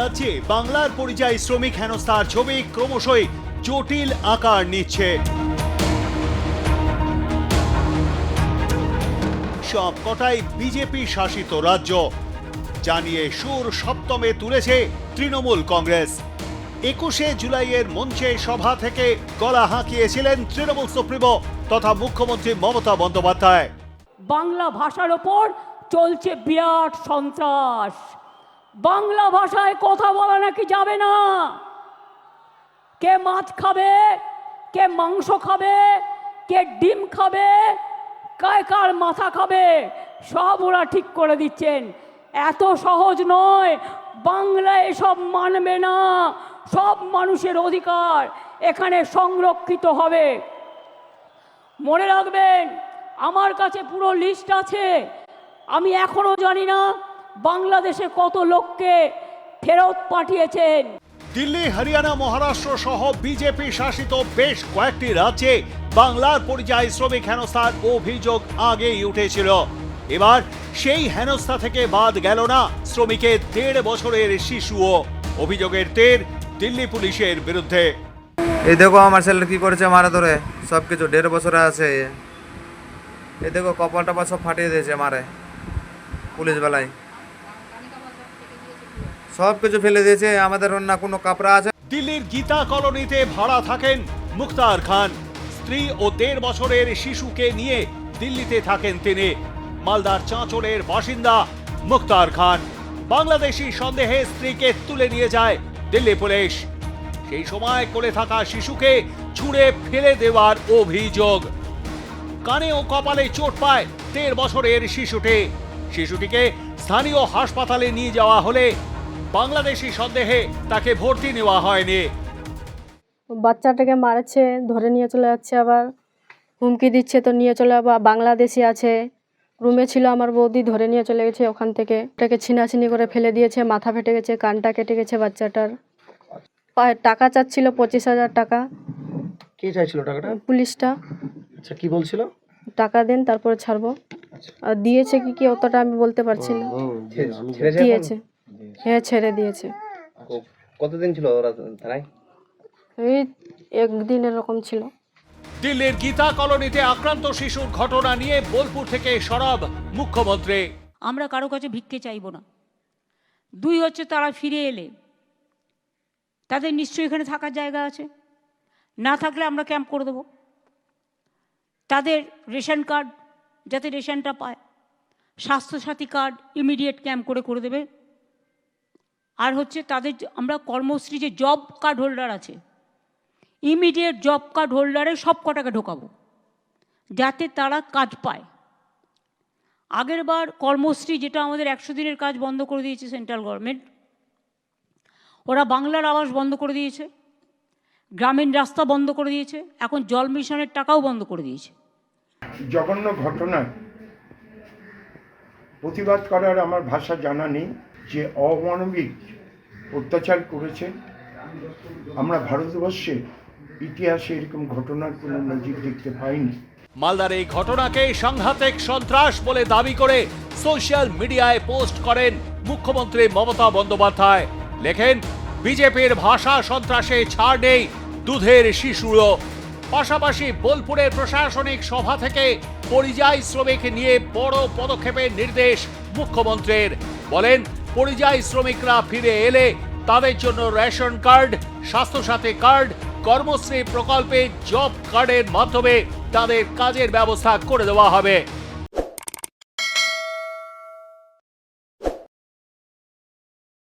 রাজ্যে বাংলার পরিযায়ী শ্রমিক হেনস্থার ছবি ক্রমশই জটিল আকার নিচ্ছে। সব কটাই বিজেপি শাসিত রাজ্য। জানিয়ে সুর সপ্তমে তুলেছে তৃণমূল কংগ্রেস। একুশে জুলাইয়ের মঞ্চে সভা থেকে গলা হাঁকিয়েছিলেন তৃণমূল সুপ্রিমো তথা মুখ্যমন্ত্রী মমতা বন্দ্যোপাধ্যায়। বাংলা ভাষার ওপর চলছে বিরাট সন্ত্রাস। বাংলা ভাষায় কথা বলা নাকি যাবে না? কে মাছ খাবে? কে মাংস খাবে? কে ডিম খাবে? কায় কার মাথা খাবে? সব ওরা ঠিক করে দিচ্ছেন। এত সহজ নয়। বাংলা এসব মানবে না। সব মানুষের অধিকার এখানে সংরক্ষিত হবে। মনে রাখবেন, আমার কাছে পুরো লিস্ট আছে। আমি এখনও জানি না বাংলাদেশে কত লোককে ফেরত পাঠিয়েছেন? দিল্লি হরিয়ানা মহারাষ্ট্র সহ বিজেপি শাসিত বেশ কয়েকটি রাজ্যে বাংলার পরিযায়ী শ্রমিক হেনস্থার অভিযোগ আগেই উঠেছিল। এবার সেই হেনস্থা থেকে বাদ গেল না শ্রমিকের দেড় বছরের শিশুও। অভিযোগের তের দিল্লি পুলিশের বিরুদ্ধে। এই দেখো আমার ছেলে কি করেছে মারা ধরে। সব কিছু দেড় বছরে আছে এ। এই দেখো কপাল টপাল সব ফাটিয়ে দিয়েছে মারে। পুলিশ বেলায়। সব কিছু ফেলে দিয়েছে, আমাদের অন্য কোনো কাপড়া আছে? দিল্লির গীতা কলোনিতে ভাড়া থাকেন মুক্তার খান। স্ত্রী ও দেড় বছরের শিশুকে নিয়ে দিল্লিতে থাকেন তিনি। মালদার চাঁচলের বাসিন্দা মুক্তার খান। বাংলাদেশি সন্দেহে স্ত্রীকে তুলে নিয়ে যায় দিল্লি পুলিশ। সেই সময় কোলে থাকা শিশুকে ছুঁড়ে ফেলে দেওয়ার অভিযোগ। কানে ও কপালে চোট পায় দেড় বছরের শিশুটি। শিশুটিকে স্থানীয় হাসপাতালে নিয়ে যাওয়া হলে বাংলাদেশি সন্দেহে তাকে ভর্তি নেওয়া হয়নি বাচ্চাটাকে মারাচ্ছে ধরে নিয়ে চলে যাচ্ছে আবার হুমকি দিচ্ছে তো নিয়ে চলে আবার বাংলাদেশি আছে রুমে ছিল আমার বৌদি ধরে নিয়ে চলে গেছে ওখান থেকে ওটাকে ছিনাছিনি করে ফেলে দিয়েছে মাথা ফেটে গেছে কানটা কেটে গেছে বাচ্চাটার টাকা চাচ্ছিল পঁচিশ হাজার টাকা কে চাইছিল টাকাটা পুলিশটা আচ্ছা কি বলছিল টাকা দেন তারপরে ছাড়বো আর দিয়েছে কি কি অতটা আমি বলতে পারছি না দিয়েছে হ্যাঁ ছেড়ে দিয়েছে। কতদিন ছিল ওরা থানায়? এই একদিন এরকম ছিল। দিল্লির গীতা কলোনিতে আক্রান্ত শিশুর ঘটনা নিয়ে বোলপুর থেকে সরব মুখ্যমন্ত্রী। আমরা কারও কাছে ভিক্ষে চাইব না। দুই হচ্ছে তারা ফিরে এলে। তাদের নিশ্চয়ই এখানে থাকার জায়গা আছে। না থাকলে আমরা ক্যাম্প করে দেবো। তাদের রেশন কার্ড যাতে রেশনটা পায় স্বাস্থ্যসাথী কার্ড ইমিডিয়েট ক্যাম্প করে করে দেবে। আর হচ্ছে তাদের আমরা কর্মশ্রী যে জব কার্ড হোল্ডার আছে ইমিডিয়েট জব কার্ড হোল্ডারে সব কটাকে ঢোকাবো, যাতে তারা কাজ পায়। আগের বার কর্মশ্রী যেটা আমাদের একশো দিনের কাজ বন্ধ করে দিয়েছে সেন্ট্রাল গভর্নমেন্ট ওরা বাংলার আবাস বন্ধ করে দিয়েছে, গ্রামীণ রাস্তা বন্ধ করে দিয়েছে, এখন জল মিশনের টাকাও বন্ধ করে দিয়েছে। জঘন্য ঘটনার প্রতিবাদ করার আমার ভাষা জানা নেই। যে অমানবিক অত্যাচার করেছে, আমরা ভারতবর্ষে ইতিহাসে এরকম ঘটনার কোনো নজির দেখতে পাইনি। মালদার এই ঘটনাকে সাংঘাতিক সন্ত্রাস বলে দাবি করে সোশ্যাল মিডিয়ায় পোস্ট করেন মুখ্যমন্ত্রী মমতা বন্দ্যোপাধ্যায়। লেখেন, বিজেপির ভাষা সন্ত্রাসে ছাড় নেই, দুধের শিশুরও। পাশাপাশি বোলপুরের প্রশাসনিক সভা থেকে পরিযায়ী শ্রমিক নিয়ে বড় পদক্ষেপের নির্দেশ মুখ্যমন্ত্রীর। বলেন পরিযায়ী শ্রমিকরা ফিরে এলে তাদের জন্য ration card, Swasthya Sathi card, Karmashree প্রকল্পে জব কার্ডের মাধ্যমে তাদের কাজের ব্যবস্থা করে দেওয়া হবে।